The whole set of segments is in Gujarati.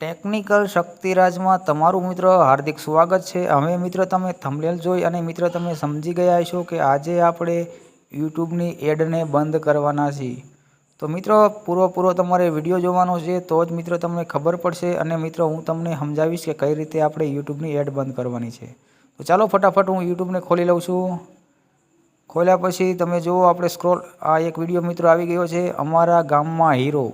ટેકનિકલ શક્તિરાજમાં તમારું મિત્ર હાર્દિક સ્વાગત છે. હવે મિત્ર તમે થંબનેલ જોઈ અને મિત્ર તમે સમજી ગયા છો કે આજે આપણે યુટ્યુબની એડને બંધ કરવાના છીએ. તો મિત્રો પૂરો પૂરો તમારે વીડિયો જોવાનો છે તો જ મિત્ર તમને ખબર પડશે અને મિત્રો હું તમને સમજાવીશ કે કઈ રીતે આપણે યુટ્યુબની એડ બંધ કરવાની છે. તો ચાલો ફટાફટ હું યુટ્યુબને ખોલી લઉં છું. ખોલ્યા પછી તમે જુઓ, આપણે સ્ક્રોલ આ એક વીડિયો મિત્રો આવી ગયો છે. અમારા ગામમાં હીરો.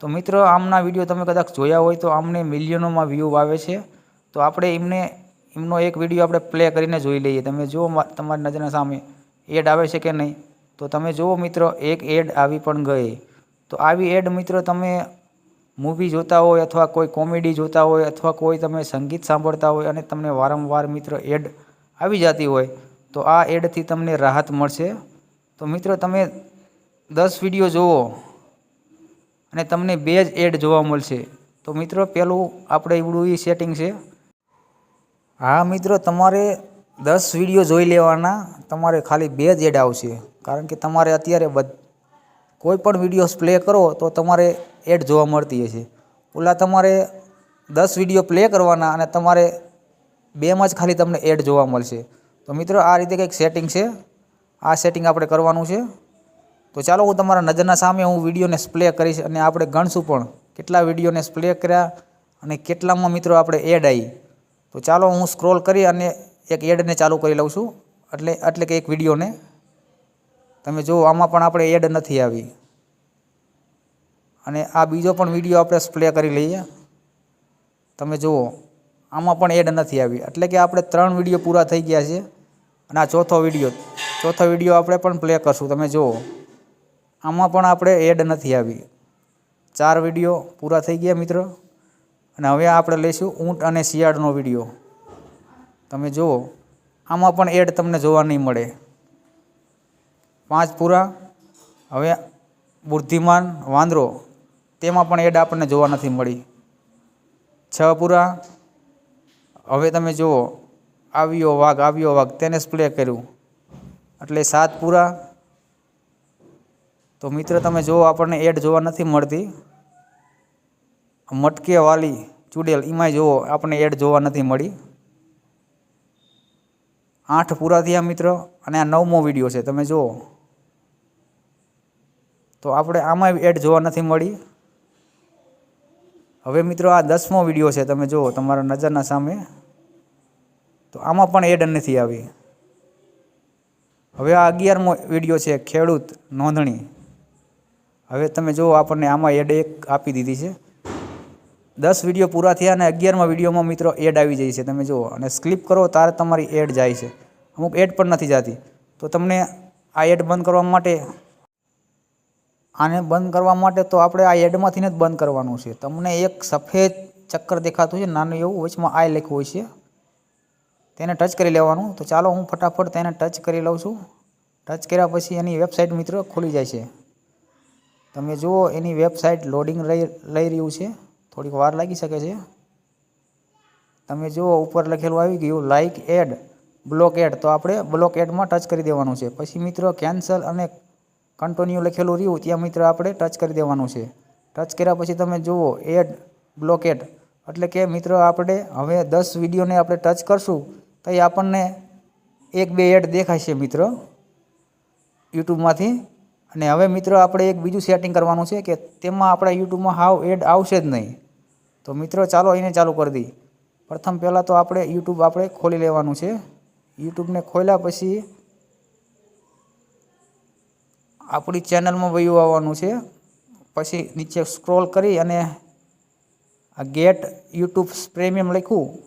તો મિત્રો, આમના વીડિયો તમે કદાચ જોયા હોય તો આમને મિલિયનોમાં વ્યૂ આવે છે. તો આપણે એમને, એમનો એક વીડિયો આપણે પ્લે કરીને જોઈ લઈએ. તમે જુઓ તમારી નજરના સામે એડ આવે છે કે નહીં? તો તમે જુઓ મિત્રો, એક એડ આવી પણ ગઈ. તો આવી એડ મિત્રો, તમે મૂવી જોતા હોય અથવા કોઈ કોમેડી જોતા હોય અથવા કોઈ તમે સંગીત સાંભળતા હોય અને તમને વારંવાર મિત્ર એડ આવી જતી હોય, તો આ એડથી તમને રાહત મળશે. તો મિત્રો, તમે દસ વીડિયો જુઓ. અને તમને બે જ એડ જોવા મળશે. તો મિત્રો પહેલું આપણે એવડું એ સેટિંગ છે. હા, મિત્રો, તમારે દસ વીડિયો જોઈ લેવાના. તમારે ખાલી બે જ એડ આવશે. કારણ કે તમારે અત્યારે બધ, કોઈ પણ વીડિયો પ્લે કરો તો તમારે એડ જોવા મળતી હશે. ઓલા તમારે દસ વીડિયો પ્લે કરવાના અને તમારે બેમાં જ ખાલી તમને એડ જોવા મળશે. તો મિત્રો, આ રીતે કંઈક સેટિંગ છે. આ સેટિંગ આપણે કરવાનું છે. તો ચાલો હું તમારા નજરના સામે હું વિડીયોને સ્પ્લે કરીશ અને આપણે ગણશું પણ કેટલા વિડીયોને સ્પ્લે કર્યા અને કેટલામાં મિત્રો આપણે એડ આવી તો ચાલો હું સ્ક્રોલ કરી અને એક એડને ચાલુ કરી લઉં છું. એટલે એટલે કે એક વિડીયોને. તમે જુઓ, આમાં પણ આપણે એડ નથી આવી. અને આ બીજો પણ વીડિયો આપણે સ્પ્લે કરી લઈએ. તમે જુઓ, આમાં પણ એડ નથી આવી. એટલે કે આપણે ત્રણ વીડિયો પૂરા થઈ ગયા છે. અને આ ચોથો વીડિયો ચોથો વીડિયો આપણે પણ પ્લે કરશું. તમે જુઓ. આમાં પણ આપણે એડ નથી આવી. ચાર વીડિયો પૂરા થઈ ગયા મિત્ર. અને હવે આપણે લઈશું ઊંટ અને શિયાળનો વીડિયો તમે જુઓ, આમાં પણ એડ તમને જોવા નહીં મળે. પાંચ પૂરા. હવે બુદ્ધિમાન વાંદરો, તેમાં પણ એડ આપણને જોવા નથી મળી. છ પૂરા. હવે તમે જુઓ, આવ્યો વાઘ આવ્યો વાઘ, તેને પ્લે કર્યું. એટલે સાત પૂરા. તો મિત્ર, તમે જુઓ આપણને એડ જોવા નથી મળતી. મટકે વાલી ચૂડેલ એમાંય જુઓ આપણને એડ જોવા નથી મળી. આઠ પૂરા થયા મિત્ર, અને આ નવમો વીડિયો છે, તમે જુઓ. તો આપણે આમાં એડ જોવા નથી મળી. હવે મિત્રો, આ દસમો વીડિયો છે, તમે જુઓ, તમારા નજરના સામે. તો આમાં પણ એડ નથી આવી. હવે આ અગિયારમો વીડિયો છે, ખેડૂત નોંધણી. હવે તમે જુઓ આપણને આમાં એડ એક આપી દીધી છે. દસ વીડિયો પૂરા થયા અને અગિયારમાં વિડીયોમાં મિત્રો એડ આવી જાય છે. તમે જુઓ, અને સ્ક્લિપ કરો ત્યારે તમારી એડ જાય છે. અમુક એડ પણ નથી જતી. તો તમને આ એડ બંધ કરવા માટે, આને બંધ કરવા માટે તો આપણે આ એડમાંથીને જ બંધ કરવાનું છે. તમને એક સફેદ ચક્કર દેખાતું છે, નાનું એવું, વચમાં આઈ લખ્યું હોય છે. તેને ટચ કરી લેવાનું. તો ચાલો હું ફટાફટ તેને ટચ કરી લઉં છું. ટચ કર્યા પછી એની વેબસાઇટ મિત્રો ખુલી જાય છે. તમે જુઓ, એની વેબસાઇટ લોડિંગ લઈ લઈ રહ્યું છે. થોડીક વાર લાગી શકે છે. તમે જુઓ, ઉપર લખેલું આવી ગયું લાઇક એડ બ્લોક એડ તો આપણે બ્લોક એડમાં ટચ કરી દેવાનું છે. પછી મિત્રો કેન્સલ અને કન્ટિન્યુ લખેલું રહ્યું, ત્યાં મિત્ર આપણે ટચ કરી દેવાનું છે. ટચ કર્યા પછી તમે જુઓ એડ બ્લોક એડ એટલે કે મિત્રો, આપણે હવે દસ વિડીયોને આપણે ટચ કરશું, તો એ આપણને એક બે એડ દેખાશે મિત્ર યુટ્યુબમાંથી અને હવે મિત્રો આપણે એક બીજું સેટિંગ કરવાનું છે કે તેમાં આપણા યુટ્યુબમાં હાવ એડ આવશે જ નહીં. તો મિત્રો ચાલો એને ચાલુ કરી દઈએ. પ્રથમ પહેલાં તો આપણે યુટ્યુબ આપણે ખોલી લેવાનું છે. યુટ્યુબને ખોલ્યા પછી આપણી ચેનલમાં વયું આવવાનું છે. પછી નીચે સ્ક્રોલ કરી અને આ ગેટ યુટ્યુબ પ્રેમિયમ લખ્યું.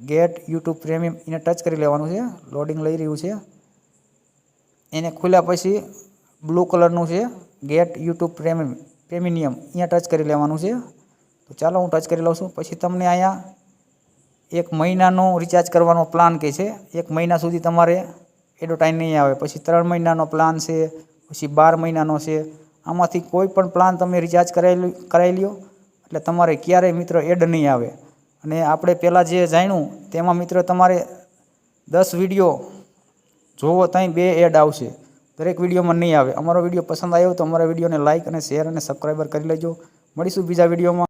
ગેટ યુટ્યુબ પ્રેમિયમ એને ટચ કરી લેવાનું છે. લોડિંગ લઈ રહ્યું છે. એને ખોલ્યા પછી બ્લુ કલરનું છે. ગેટ યુટ્યુબ પ્રેમી, પ્રેમિનિયમ. અહીંયા ટચ કરી લેવાનું છે. તો ચાલો હું ટચ કરી લઉં છું. પછી તમને અહીંયા એક મહિનાનું રિચાર્જ કરવાનો પ્લાન કહે છે. એક મહિના સુધી તમારે એડવર્ટાઈઝ નહીં આવે. પછી ત્રણ મહિનાનો પ્લાન છે. પછી બાર મહિનાનો છે. આમાંથી કોઈ પણ પ્લાન તમે રિચાર્જ કરાવી કરાવી લ્યો એટલે તમારે ક્યારેય મિત્ર એડ નહીં આવે. અને આપણે પહેલાં જે જાણ્યું, તેમાં મિત્ર તમારે દસ વીડિયો જોવો ત્યાં બે એડ આવશે. દરેક વિડીયોમાં નહીં આવે. અમારો વીડિયો પસંદ આવ્યો તો અમારા વિડીયોને લાઇક અને શેર અને સબસ્ક્રાઈબર કરી લેજો. મળીશું બીજા વિડીયોમાં.